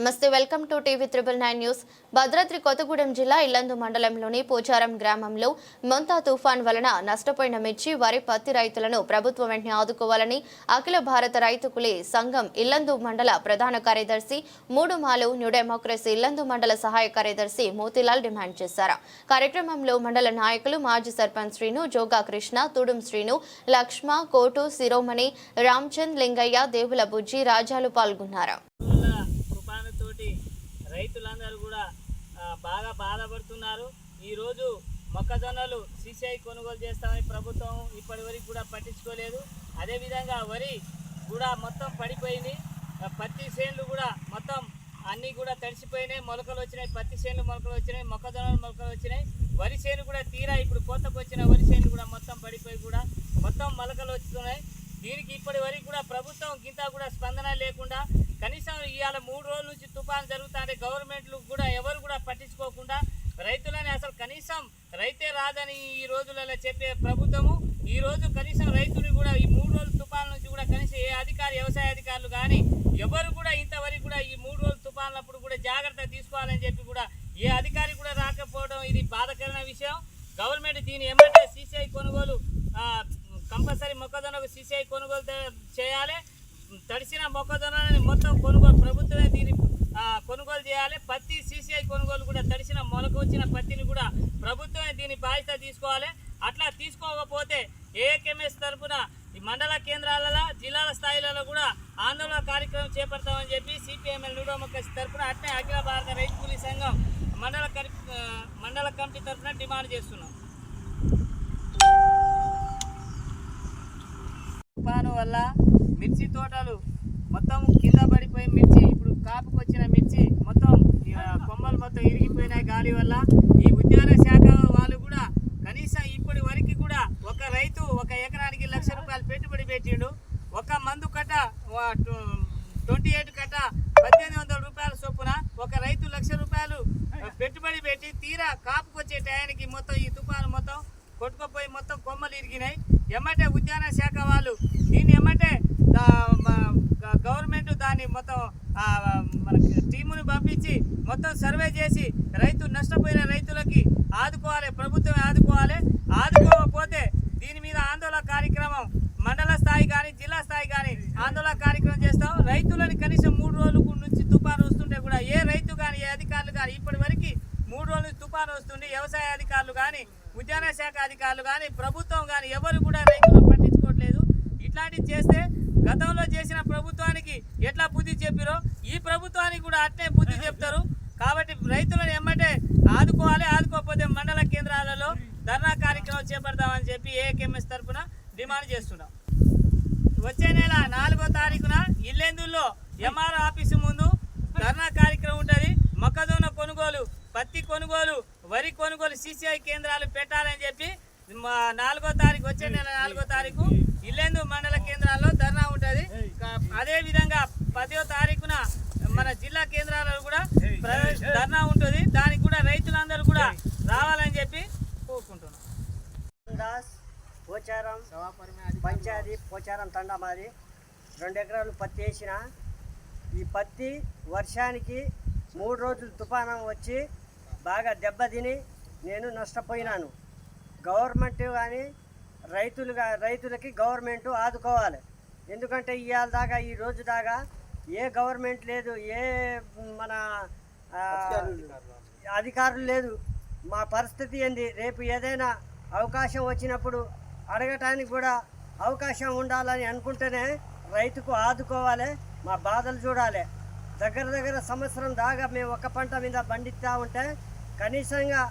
నమస్తే welcome to TV triple nine news. Bhadradri Kothagudem జిల్లా ఇల్లందు మండలంలోని పోచారం గ్రామంలో మొంతా తుఫాన్ వలన నష్టపోయిన మిర్చి వరి పత్తి రైతులను ప్రభుత్వం వెంటనే ఆదుకోవాలని అఖిల భారత రైతుకులే సంఘం ఇల్లందు మండల ప్రధాన కార్యదర్శి మూడు మాలు న్యూ డెమోక్రసీ ఇల్లందు మండల సహాయ కార్యదర్శి మోతిలాల్ డిమాండ్ చేశారు. కార్యక్రమంలో మండల నాయకులు మాజీ సర్పంచ్ శ్రీను జోగా కృష్ణ తుడుం శ్రీను లక్ష్మ కోటు శిరోమణి రామ్చంద్ లింగయ్య దేవుల బుజ్జి రాజాలు పాల్గొన్నారు పురుగుల తుఫానుతోటి రైతులందరూ కూడా ఆ, బాగా బాధపడుతున్నారు ఈరోజు మొక్కజొన్నలు సిసిఐ కొనుగోలు చేస్తామని ప్రభుత్వం ఇప్పటి వరకు కూడా పట్టించుకోలేదు. అదేవిధంగా వరి కూడా మొత్తం పడిపోయింది. పత్తి చేనులు కూడా మొత్తం అన్నీ కూడా తడిసిపోయినాయి. మొలకలు వచ్చినాయి పత్తి చేనులు మొలకలు వచ్చినాయి మొక్కజొన్నలు మొలకలు వచ్చినాయి. వరి చేను కూడా తీరా ఇప్పుడు కోతకు వచ్చిన వరి చేను కూడా మొత్తం పడిపోయి కూడా మొత్తం మొలకలు వస్తున్నాయి. దీనికి ఇప్పటి వరకు కూడా ప్రభుత్వం గింత కూడా స్పందన లేకుండా కనీసం ఇవాళ మూడు రోజుల నుంచి తుఫాన్ జరుగుతుంటే గవర్నమెంట్లు కూడా ఎవరు కూడా పట్టించుకోకుండా రైతులని అసలు కనీసం రైతే రాదని ఈ రోజులలో చెప్పే ప్రభుత్వము ఈ రోజు కనీసం రైతుని కూడా ఈ మూడు రోజుల తుఫాన్ నుంచి కూడా కనీసం ఏ అధికారి వ్యవసాయ అధికారులు కానీ ఎవరు కూడా ఇంతవరకు కూడా ఈ మూడు రోజుల తుఫాన్లప్పుడు కూడా జాగ్రత్త తీసుకోవాలని చెప్పి కూడా ఏ అధికారి కూడా రాకపోవడం ఇది బాధకరమైన విషయం. గవర్నమెంట్ దీని ఏమంటే సీసీఐ కొనుగోలు కంపల్సరీ మొక్కజొన్నకు సీసీఐ కొనుగోలు చేయాలి. తడిసిన మొక్కజొన్నని మొత్తం కొనుగోలు ప్రభుత్వమే దీన్ని ఆ, కొనుగోలు చేయాలి. పత్తి సీసీఐ కొనుగోలు కూడా తడిసిన మొలక వచ్చిన పత్తిని కూడా ప్రభుత్వమే దీని బాధ్యత తీసుకోవాలి. అట్లా తీసుకోకపోతే ఏఎంఎస్ తరఫున ఈ మండల కేంద్రాలలో జిల్లాల స్థాయిలలో కూడా ఆందోళన కార్యక్రమం చేపడతామని చెప్పి సిపిఎంఎల్ నూడోమక్కస్ తరఫున అట్నే అఖిల భారత రైతు కూలీ సంఘం మండల మండల కమిటీ తరఫున డిమాండ్ చేస్తున్నాం. తుఫాను వల్ల మిర్చి తోటలు మొత్తం కింద పడిపోయి మిర్చి ఇప్పుడు కాపుకొచ్చిన మిర్చి మొత్తం ఆ, మొత్తం ఇరిగిపోయినాయి గాలి వల్ల. ఈ ఉద్యాన శాఖ వాళ్ళు కూడా కనీసం ఇప్పటి వరకు కూడా ఒక రైతు ఒక ఎకరానికి లక్ష రూపాయలు పెట్టుబడి పెట్టిండు. ఒక మందు కట్ట ట్వంటీ ఎయిట్ కట్ట పద్దెనిమిది వందల రూపాయల చొప్పున ఒక రైతు లక్ష రూపాయలు పెట్టుబడి పెట్టి తీరా కాపుకొచ్చే టయానికి మొత్తం ఈ తుఫాను మొత్తం కొట్టుకుపోయి మొత్తం కొమ్మలు ఇరిగినాయి. ఎమ్మటే ఉద్యాన శాఖ వాళ్ళు దీన్ని ఎమ్మటే గవర్నమెంట్ దాన్ని మొత్తం మన టీముని పంపించి మొత్తం సర్వే చేసి రైతు నష్టపోయిన రైతులకి ఆదుకోవాలి ప్రభుత్వమే ఆదుకోవాలి. ఆదుకోకపోతే దీని మీద ఆందోళన కార్యక్రమం మండల స్థాయి కానీ జిల్లా స్థాయి కానీ ఆందోళన కార్యక్రమం చేస్తాం. రైతులని కనీసం మూడు రోజుల నుంచి తుఫాను వస్తుంటే కూడా ఏ రైతు కానీ ఏ అధికారులు కానీ ఇప్పటి వరకు మూడు రోజుల నుంచి తుఫాను వస్తుంది వ్యవసాయ అధికారులు కానీ ఉద్యాన శాఖ అధికారులు కానీ ప్రభుత్వం కానీ ఎవరు కూడా రైతులను పట్టించుకోవట్లేదు. ఇట్లాంటివి చేస్తే గతంలో చేసిన ప్రభుత్వానికి ఎట్లా బుద్ధి చెప్పిరో ఈ ప్రభుత్వానికి కూడా అట్నే బుద్ధి చెప్తారు. కాబట్టి రైతులను ఎమ్మటే ఆదుకోవాలి ఆదుకోకపోతే మండల కేంద్రాలలో ధర్నా కార్యక్రమం చేపడతామని చెప్పి ఏకేఎంఎస్ తరఫున డిమాండ్ చేస్తున్నాం. వచ్చే నెల నాలుగో తారీఖున ఇల్లెందుల్లో ఎంఆర్ ఆఫీసు ముందు ధర్నా కార్యక్రమం ఉంటుంది. మొక్కజొన్న కొనుగోలు పత్తి కొనుగోలు వరి కొనుగోలు సిసిఐ కేంద్రాలు పెట్టాలని చెప్పి మా నాలుగో తారీఖు వచ్చే నెల నాలుగో తారీఖు ఇల్లెందు మండల కేంద్రాల్లో ధర్నా ఉంటుంది. అదే విధంగా పదో తారీఖున మన జిల్లా కేంద్రాలలో కూడా ధర్నా ఉంటుంది. దానికి కూడా రైతులందరూ కూడా రావాలని చెప్పి కోరుకుంటున్నాం. దాస్ పోచారం పంచాయతీ పోచారం తండా మాది. రెండు ఎకరాలు పత్తి వేసిన. ఈ పత్తి వర్షానికి మూడు రోజులు తుఫానం వచ్చి బాగా దెబ్బతిని నేను నష్టపోయినాను. గవర్నమెంట్ కానీ రైతులుగా రైతులకి గవర్నమెంట్ ఆదుకోవాలి. ఎందుకంటే ఇవాళ దాకా ఈ రోజు దాకా ఏ గవర్నమెంట్ లేదు ఏ మన అధికారులు లేదు. మా పరిస్థితి ఏంది? రేపు ఏదైనా అవకాశం వచ్చినప్పుడు అడగటానికి కూడా అవకాశం ఉండాలని అనుకుంటేనే రైతుకు ఆదుకోవాలి మా బాధలు చూడాలి. దగ్గర దగ్గర సంవత్సరం దాకా మేము ఒక పంట మీద పండిస్తా ఉంటే కనీసంగా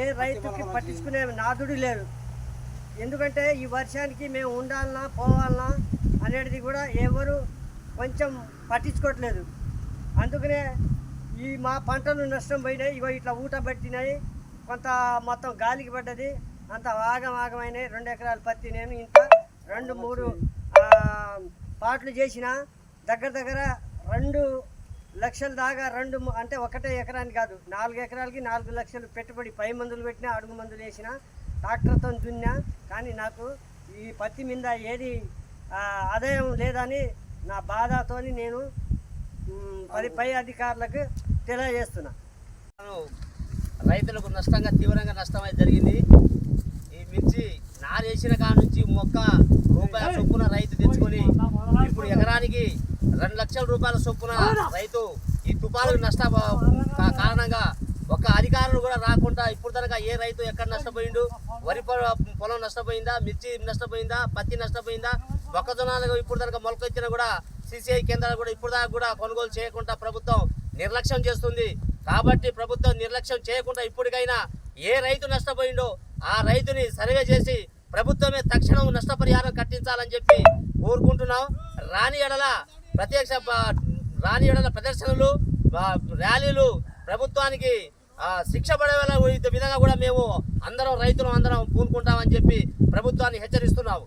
ఏ రైతుకి పట్టించుకునే నాదుడు లేదు ఎందుకంటే ఈ వర్షానికి మేము ఉండాలన్నా పోవాలన్నా అనేది కూడా ఎవరు కొంచెం పట్టించుకోవట్లేదు. అందుకనే ఈ మా పంటలు నష్టం పోయినాయి ఇగో ఇట్లా ఊట పట్టినాయి కొంత మొత్తం గాలికి పడ్డది అంత ఆగం ఆగమైనాయి. రెండు ఎకరాల పత్తి నేను ఇంత రెండు మూడు పాటలు చేసిన దగ్గర దగ్గర రెండు లక్షల దాకా రెండు అంటే ఒకటే ఎకరానికి కాదు నాలుగు ఎకరాలకి నాలుగు లక్షలు పెట్టుబడి పై మందులు పెట్టినా అడుగు మందులు వేసినా ట్రాక్టర్తో దున్నా కానీ నాకు ఈ పత్తి మీద ఏది ఆదాయం లేదని నా బాధతోని నేను పది పై అధికారులకు తెలియజేస్తున్నా. రైతులకు నష్టంగా తీవ్రంగా నష్టమై జరిగింది. ఈ మిర్చి నారేసిన కాడ నుంచి మొక్క రూపాయల చొప్పున రైతు తెచ్చుకొని ఇప్పుడు ఎకరానికి రెండు లక్షల రూపాయల చొప్పున రైతు ఈ తుపాలకు నష్ట కారణంగా ఒక అధికారులు కూడా రాకుండా ఇప్పుడు దాకా ఏ రైతు ఎక్కడ నష్టపోయిండు? వరి పొ- పొలం నష్టపోయిందా? మిర్చి నష్టపోయిందా? పత్తి నష్టపోయిందా? మొక్కజొన్నలు ఇప్పుడు దాకా మొలకెత్తిన కూడా సిసిఐ కేంద్రాలు కూడా ఇప్పుడు దాకా కూడా కొనుగోలు చేయకుండా ప్రభుత్వం నిర్లక్ష్యం చేస్తుంది. కాబట్టి ప్రభుత్వం నిర్లక్ష్యం చేయకుండా ఇప్పటికైనా ఏ రైతు నష్టపోయిండో ఆ రైతుని సర్వే చేసి ప్రభుత్వమే తక్షణం నష్టపరిహారం కట్టించాలని చెప్పి కోరుకుంటున్నాం. రాని ఎడల ప్రత్యక్ష రాణి రాని ఎడల ప్రదర్శనలు ర్యాలీలు ప్రభుత్వానికి శిక్ష పడే విధంగా కూడా మేము అందరం రైతులు అందరం పూనుకుంటామని చెప్పి ప్రభుత్వాన్ని హెచ్చరిస్తున్నాము.